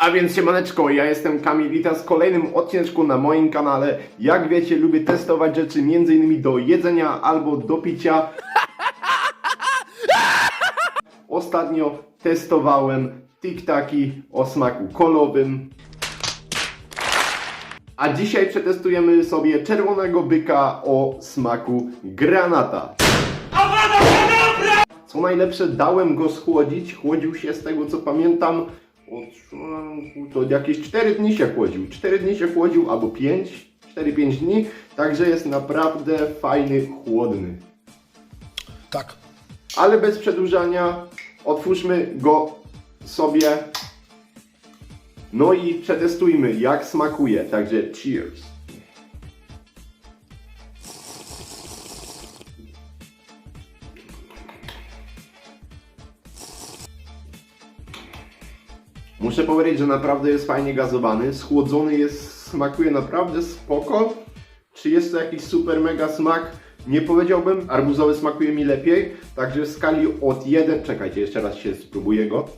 A więc siemaneczko, ja jestem Kamil Wita z kolejnym odcineczku na moim kanale. Jak wiecie, lubię testować rzeczy m.in. do jedzenia albo do picia. Ostatnio testowałem tiktaki o smaku kolowym. A dzisiaj przetestujemy sobie czerwonego byka o smaku granata. Co najlepsze, dałem go schłodzić. Chłodził się z tego co pamiętam. Od, to jakieś 4 dni się chłodził. 4 dni się chłodził albo 5, 4-5 dni. Także jest naprawdę fajny, chłodny. Tak. Ale bez przedłużania, otwórzmy go sobie. No i przetestujmy, jak smakuje. Także cheers. Muszę powiedzieć, że naprawdę jest fajnie gazowany. Schłodzony jest, smakuje naprawdę spoko. Czy jest to jakiś super mega smak? Nie powiedziałbym. Arbuzowy smakuje mi lepiej. Także w skali od 1. Czekajcie, jeszcze raz się spróbuję go.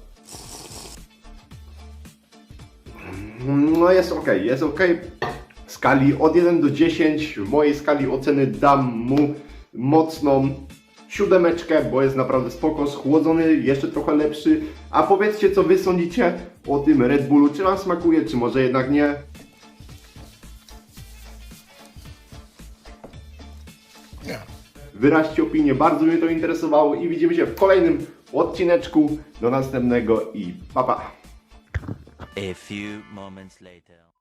No jest ok, jest ok. W skali od 1 do 10, w mojej skali oceny dam mu mocną siódemeczkę, bo jest naprawdę spoko, schłodzony, jeszcze trochę lepszy. A powiedzcie, co wy sądzicie o tym Red Bullu, czy wam smakuje, czy może jednak nie? Nie. Wyraźcie opinię, bardzo mnie to interesowało i widzimy się w kolejnym odcineczku. Do następnego i pa pa! A few moments later.